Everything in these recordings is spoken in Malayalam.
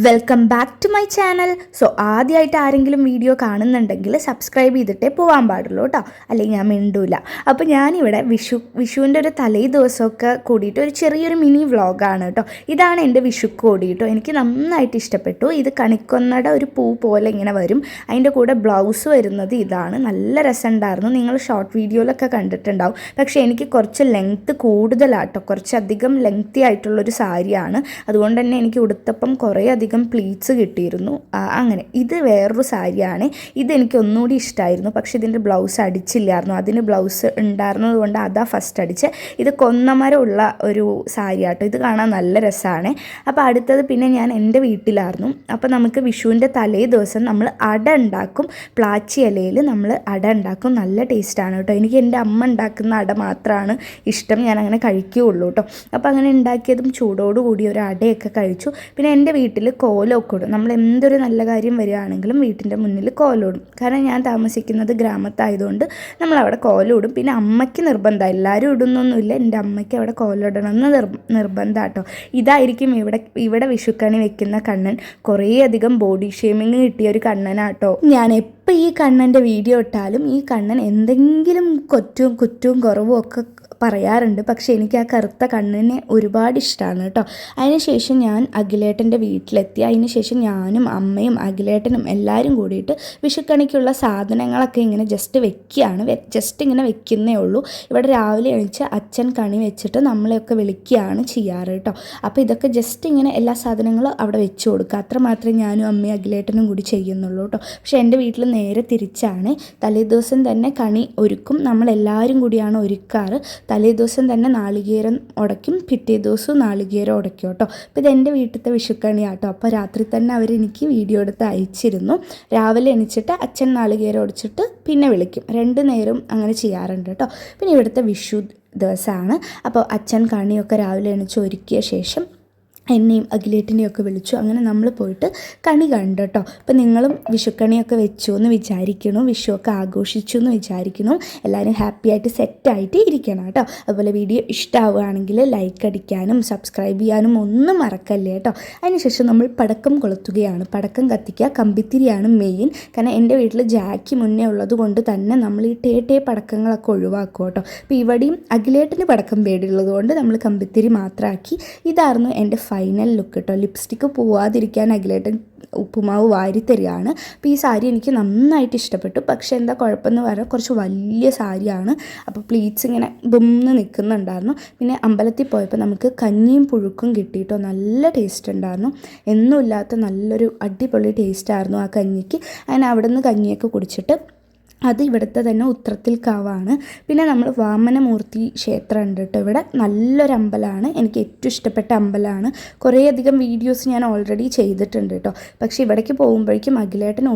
Welcome back to my channel so ആദ്യമായിട്ട് ആരെങ്കിലും വീഡിയോ കാണുന്നുണ്ടെങ്കിൽ സബ്സ്ക്രൈബ് ചെയ്തിട്ടേ പോകാൻ പാടുള്ളൂ കേട്ടോ അല്ലെങ്കിൽ ഞാൻ മിണ്ടൂല. അപ്പോൾ ഞാനിവിടെ വിഷു വിഷുവിന്റെ ഒരു തലേ ദിവസമൊക്കെ കൂടിയിട്ട് ഒരു ചെറിയൊരു മിനി വ്ളോഗാണ് കേട്ടോ ഇതാണ് എന്റെ വിഷുക്കോടി കേട്ടോ എനിക്ക് നന്നായിട്ട് ഇഷ്ടപ്പെട്ടു. ഇത് കണിക്കൊന്നട ഒരു പൂ പോലെ ഇങ്ങനെ വരും. അതിന്റെ കൂടെ ബ്ലൗസ് വരുന്നത് ഇതാണ്. നല്ല രസമുണ്ടായിരുന്നു. നിങ്ങൾ ഷോർട്ട് വീഡിയോയിലൊക്കെ കണ്ടിട്ടുണ്ടാവും. പക്ഷേ എനിക്ക് കുറച്ച് ലെങ്ത്ത് കൂടുതലാട്ടോ കുറച്ചധികം ലെങ്ത്തി ആയിട്ടുള്ളൊരു സാരിയാണ്. അതുകൊണ്ട് തന്നെ എനിക്ക് ഉടുത്തപ്പം കുറേ അധികം പ്ലീറ്റ്സ് കിട്ടിയിരുന്നു. അങ്ങനെ. ഇത് വേറൊരു സാരിയാണ്. ഇതെനിക്ക് ഒന്നുകൂടി ഇഷ്ടമായിരുന്നു പക്ഷേ ഇതിന്റെ ബ്ലൗസ് അടിച്ചില്ലായിരുന്നു. അതിന് ബ്ലൗസ് ഉണ്ടായിരുന്നത് കൊണ്ട് അതാ ഫസ്റ്റ് അടിച്ച്. ഇത് കൊന്നമരമുള്ള ഒരു സാരി ആട്ടോ ഇത് കാണാൻ നല്ല രസമാണ്. അപ്പോൾ അടുത്തത് പിന്നെ ഞാൻ എന്റെ വീട്ടിലായിരുന്നു. അപ്പോൾ നമുക്ക് വിഷുവിന്റെ തലേ ദിവസം നമ്മൾ അട ഉണ്ടാക്കും. പ്ലാച്ചി ഇലയിൽ നമ്മൾ അട ഉണ്ടാക്കും. നല്ല ടേസ്റ്റാണ് കേട്ടോ. എനിക്ക് എന്റെ അമ്മ ഉണ്ടാക്കുന്ന അട മാത്രമാണ് ഇഷ്ടം. ഞാൻ അങ്ങനെ കഴിക്കുകയുള്ളൂ കേട്ടോ. അപ്പോൾ അങ്ങനെ ഉണ്ടാക്കിയതും ചൂടോടുകൂടി ഒരു അടയൊക്കെ കഴിച്ചു. പിന്നെ എന്റെ വീട്ടിൽ കോലമൊക്കെ ഇടും. നമ്മൾ എന്തൊരു നല്ല കാര്യം വരികയാണെങ്കിലും വീട്ടിന്റെ മുന്നിൽ കോലമിടും കാരണം ഞാൻ താമസിക്കുന്നത് ഗ്രാമത്തായതുകൊണ്ട് നമ്മളവിടെ കോലം ഇടും പിന്നെ അമ്മയ്ക്ക് നിർബന്ധം. എല്ലാവരും ഇടുന്നൊന്നുമില്ല. എന്റെ അമ്മയ്ക്ക് അവിടെ കോലം ഇടണമെന്ന് നിർ നിർബന്ധം കേട്ടോ ഇതായിരിക്കും ഇവിടെ ഇവിടെ വിഷുക്കണി വെക്കുന്ന കണ്ണൻ. കുറേയധികം ബോഡി ഷേമിങ് കിട്ടിയ ഒരു കണ്ണനാട്ടോ. ഞാൻ എപ്പോൾ ഈ കണ്ണന്റെ വീഡിയോ ഇട്ടാലും ഈ കണ്ണൻ എന്തെങ്കിലും കൊറ്റവും കുറ്റവും കുറവും ഒക്കെ പറയാറുണ്ട്. പക്ഷേ എനിക്ക് ആ കറുത്ത കണ്ണിനെ ഒരുപാട് ഇഷ്ടമാണ് കേട്ടോ. അതിനുശേഷം ഞാൻ അഖിലേട്ടന്റെ വീട്ടിലെത്തി. അതിനുശേഷം ഞാനും അമ്മയും അഖിലേട്ടനും എല്ലാവരും കൂടിയിട്ട് വിഷുക്കണിക്കുള്ള സാധനങ്ങളൊക്കെ ഇങ്ങനെ ജസ്റ്റ് വെക്കുകയാണ്. ജസ്റ്റ് ഇങ്ങനെ വെക്കുന്നേ ഉള്ളൂ. ഇവിടെ രാവിലെ എണീച്ച് അച്ഛൻ കണി വെച്ചിട്ട് നമ്മളെയൊക്കെ വിളിക്കുകയാണ് ചെയ്യാറ് കേട്ടോ. അപ്പോൾ ഇതൊക്കെ ജസ്റ്റ് ഇങ്ങനെ എല്ലാ സാധനങ്ങളും അവിടെ വെച്ച് കൊടുക്കുക. അത്ര മാത്രമേ ഞാനും അമ്മയും അഖിലേട്ടനും കൂടി ചെയ്യുന്നുള്ളൂ കേട്ടോ. പക്ഷേ എന്റെ വീട്ടിൽ നേരെ തിരിച്ചാണ്. തലേദിവസം തന്നെ കണി ഒരുക്കും. നമ്മളെല്ലാവരും കൂടിയാണ് ഒരുക്കാറ്. തലേ ദിവസം തന്നെ നാളികേരം ഉടയ്ക്കും പിറ്റേ ദിവസവും നാളികേരം ഉടയ്ക്കും കേട്ടോ. അപ്പോൾ ഇത് എന്റെ വീട്ടിലത്തെ വിഷുക്കണിയാട്ടോ അപ്പോൾ രാത്രി തന്നെ അവരെനിക്ക് വീഡിയോ എടുത്ത് അയച്ചിരുന്നു. രാവിലെ എണിച്ചിട്ട് അച്ഛൻ നാളികേരം ഉടച്ചിട്ട് പിന്നെ വിളിക്കും. രണ്ട് നേരം അങ്ങനെ ചെയ്യാറുണ്ട് കേട്ടോ. പിന്നെ ഇവിടുത്തെ വിഷു ദിവസമാണ്. അപ്പോൾ അച്ഛൻ കണിയൊക്കെ രാവിലെ എണീച്ച് ഒരുക്കിയ ശേഷം എന്നെയും അഖിലേട്ടിനെയും ഒക്കെ വിളിച്ചു. അങ്ങനെ നമ്മൾ പോയിട്ട് കണി കണ്ടു കേട്ടോ അപ്പം നിങ്ങളും വിഷുക്കണിയൊക്കെ വെച്ചു എന്ന് വിചാരിക്കണു. വിഷുവൊക്കെ ആഘോഷിച്ചു എന്ന് വിചാരിക്കണു. എല്ലാവരും ഹാപ്പി ആയിട്ട് സെറ്റായിട്ട് ഇരിക്കണം കേട്ടോ അതുപോലെ വീഡിയോ ഇഷ്ടമാവുകയാണെങ്കിൽ ലൈക്ക് അടിക്കാനും സബ്സ്ക്രൈബ് ചെയ്യാനും ഒന്നും മറക്കല്ലേ കേട്ടോ അതിനുശേഷം നമ്മൾ പടക്കം കൊളുത്തുകയാണ്. പടക്കം കത്തിക്കുക കമ്പിത്തിരിയാണ് മെയിൻ കാരണം എന്റെ വീട്ടിൽ ജാക്കി മുന്നേ ഉള്ളത് കൊണ്ട് തന്നെ നമ്മൾ ഈ ടേ ടേ പടക്കങ്ങളൊക്കെ ഒഴിവാക്കും കേട്ടോ അപ്പോൾ ഇവിടെയും അഖിലേട്ടിന് പടക്കം പേടിയുള്ളത് കൊണ്ട് നമ്മൾ കമ്പിത്തിരി മാത്രമാക്കി ഇതായിരുന്നു എന്റെ ഫൈനൽ ലുക്ക് കേട്ടോ ലിപ്സ്റ്റിക്ക് പോവാതിരിക്കാൻ അഖിലേട്ടൻ ഉപ്പുമാവ് വാരി തരികയാണ് അപ്പോൾ ഈ സാരി എനിക്ക് നന്നായിട്ട് ഇഷ്ടപ്പെട്ടു. പക്ഷേ എന്താ കുഴപ്പമെന്ന് പറഞ്ഞാൽ കുറച്ച് വലിയ സാരിയാണ്. അപ്പോൾ പ്ലീറ്റ്സ് ഇങ്ങനെ ബുംന്ന് നിൽക്കുന്നുണ്ടായിരുന്നു പിന്നെ അമ്പലത്തിൽ പോയപ്പോൾ നമുക്ക് കഞ്ഞിയും പുഴുക്കും കിട്ടിയിട്ടോ. നല്ല ടേസ്റ്റ് ഉണ്ടായിരുന്നു. എന്നുമില്ലാത്ത നല്ലൊരു അടിപൊളി ടേസ്റ്റായിരുന്നു ആ കഞ്ഞിക്ക്. അങ്ങനെ അവിടെ നിന്ന് കഞ്ഞിയൊക്കെ കുടിച്ചിട്ട് അത് ഇവിടുത്തെ തന്നെ ഉത്രത്തിൽ കാവാണ്. പിന്നെ നമ്മൾ വാമനമൂർത്തി ക്ഷേത്രം ഉണ്ട് കേട്ടോ ഇവിടെ. നല്ലൊരു അമ്പലമാണ്. എനിക്ക് ഏറ്റവും ഇഷ്ടപ്പെട്ട അമ്പലമാണ്. കുറേയധികം വീഡിയോസ് ഞാൻ ഓൾറെഡി ചെയ്തിട്ടുണ്ട് കേട്ടോ. പക്ഷേ ഇവിടേക്ക് പോകുമ്പോഴേക്കും അഖിലേട്ടൻ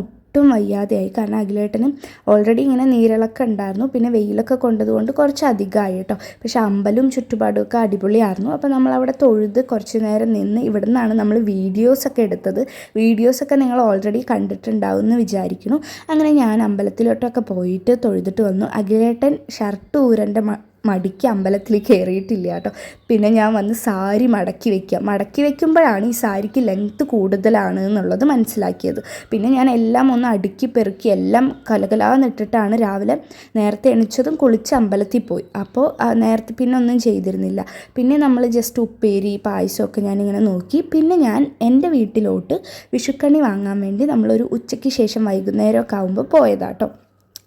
വയ്യാതെയായി. കാരണം അഖിലേട്ടനും ഓൾറെഡി ഇങ്ങനെ നീരിളക്കം ഉണ്ടായിരുന്നു. പിന്നെ വെയിലൊക്കെ കൊണ്ടതുകൊണ്ട് കുറച്ച് അധികമായി കേട്ടോ. പക്ഷേ അമ്പലും ചുറ്റുപാടും ഒക്കെ അടിപൊളിയായിരുന്നു. അപ്പോൾ നമ്മൾ അവിടെ തൊഴുത് കുറച്ച് നേരം നിന്ന് ഇവിടെ നിന്നാണ് നമ്മൾ വീഡിയോസൊക്കെ എടുത്തത്. വീഡിയോസൊക്കെ നിങ്ങൾ ഓൾറെഡി കണ്ടിട്ടുണ്ടാവും എന്ന് വിചാരിക്കുന്നു. അങ്ങനെ ഞാൻ അമ്പലത്തിലോട്ടൊക്കെ പോയിട്ട് തൊഴുതിട്ട് വന്നു. അഖിലേട്ടൻ ഷർട്ട് ഊരന്റെ മടിക്ക് അമ്പലത്തിൽ കയറിയിട്ടില്ല കേട്ടോ. പിന്നെ ഞാൻ വന്ന് സാരി മടക്കി വെക്കുക. മടക്കി വെക്കുമ്പോഴാണ് ഈ സാരിക്ക് ലെങ്ത്ത് കൂടുതലാണ് എന്നുള്ളത് മനസ്സിലാക്കിയത്. പിന്നെ ഞാൻ എല്ലാം ഒന്ന് അടുക്കി പെറുക്കി എല്ലാം കലകലാന്നിട്ടിട്ടാണ് രാവിലെ നേരത്തെ എണിച്ചതും കുളിച്ച് അമ്പലത്തിൽ പോയി. അപ്പോൾ നേരത്തെ പിന്നെ ഒന്നും ചെയ്തിരുന്നില്ല. പിന്നെ നമ്മൾ ജസ്റ്റ് ഉപ്പേരി പായസമൊക്കെ ഞാനിങ്ങനെ നോക്കി. പിന്നെ ഞാൻ എന്റെ വീട്ടിലോട്ട് വിഷുക്കണി വാങ്ങാൻ വേണ്ടി നമ്മളൊരു ഉച്ചയ്ക്ക് ശേഷം വൈകുന്നേരമൊക്കെ ആകുമ്പോൾ പോയതാട്ടോ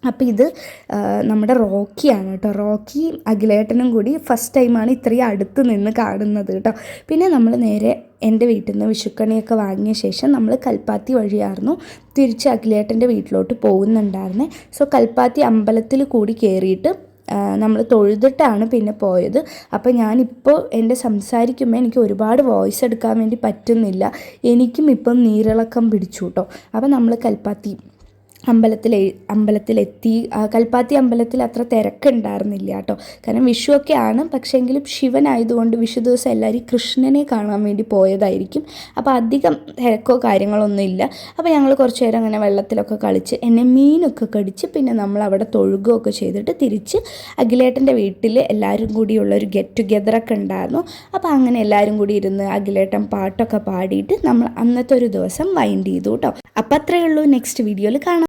അപ്പോൾ ഇത് നമ്മുടെ റോക്കിയാണ് കേട്ടോ റോക്കി അഖിലേട്ടനും കൂടി ഫസ്റ്റ് ടൈമാണ് ഇത്രയും അടുത്ത് നിന്ന് കാണുന്നത് കേട്ടോ പിന്നെ നമ്മൾ നേരെ എന്റെ വീട്ടിൽ നിന്ന് വിഷുക്കണിയൊക്കെ വാങ്ങിയ ശേഷം നമ്മൾ കൽപ്പാത്തി വഴിയായിരുന്നു തിരിച്ച് അഖിലേട്ടന്റെ വീട്ടിലോട്ട് പോകുന്നുണ്ടായിരുന്നേ. സോ കൽപ്പാത്തി അമ്പലത്തിൽ കൂടി കയറിയിട്ട് നമ്മൾ തൊഴുതിട്ടാണ് പിന്നെ പോയത്. അപ്പോൾ ഞാനിപ്പോൾ എന്റെ സംസാരിക്കുമ്പോൾ എനിക്ക് ഒരുപാട് വോയിസ് എടുക്കാൻ വേണ്ടി പറ്റുന്നില്ല. എനിക്കും ഇപ്പം നീരിളക്കം പിടിച്ചു കേട്ടോ അപ്പോൾ നമ്മൾ കൽപ്പാത്തി അമ്പലത്തിൽ അമ്പലത്തിലെത്തി. കൽപ്പാത്തി അമ്പലത്തിൽ അത്ര തിരക്കുണ്ടായിരുന്നില്ല കേട്ടോ. കാരണം വിഷുവൊക്കെ ആണ് പക്ഷേങ്കിലും ശിവനായതുകൊണ്ട് വിഷു ദിവസം എല്ലാവരും കൃഷ്ണനെ കാണാൻ വേണ്ടി പോയതായിരിക്കും. അപ്പോൾ അധികം തിരക്കോ കാര്യങ്ങളൊന്നും ഇല്ല. അപ്പോൾ ഞങ്ങൾ കുറച്ച് നേരം അങ്ങനെ വെള്ളത്തിലൊക്കെ കളിച്ച് എന്നെ മീനൊക്കെ കടിച്ച് പിന്നെ നമ്മൾ അവിടെ തൊഴുകുകയൊക്കെ ചെയ്തിട്ട് തിരിച്ച് അഖിലേട്ടന്റെ വീട്ടിൽ എല്ലാവരും കൂടിയുള്ള ഒരു ഗെറ്റ് ടുഗെദറൊക്കെ ഉണ്ടായിരുന്നു. അപ്പോൾ അങ്ങനെ എല്ലാവരും കൂടി ഇരുന്ന് അഖിലേട്ടൻ പാട്ടൊക്കെ പാടിയിട്ട് നമ്മൾ അന്നത്തെ ഒരു ദിവസം വൈൻഡ് ചെയ്തു കേട്ടോ. അപ്പം അത്രയേ ഉള്ളൂ. നെക്സ്റ്റ് വീഡിയോയിൽ കാണാം.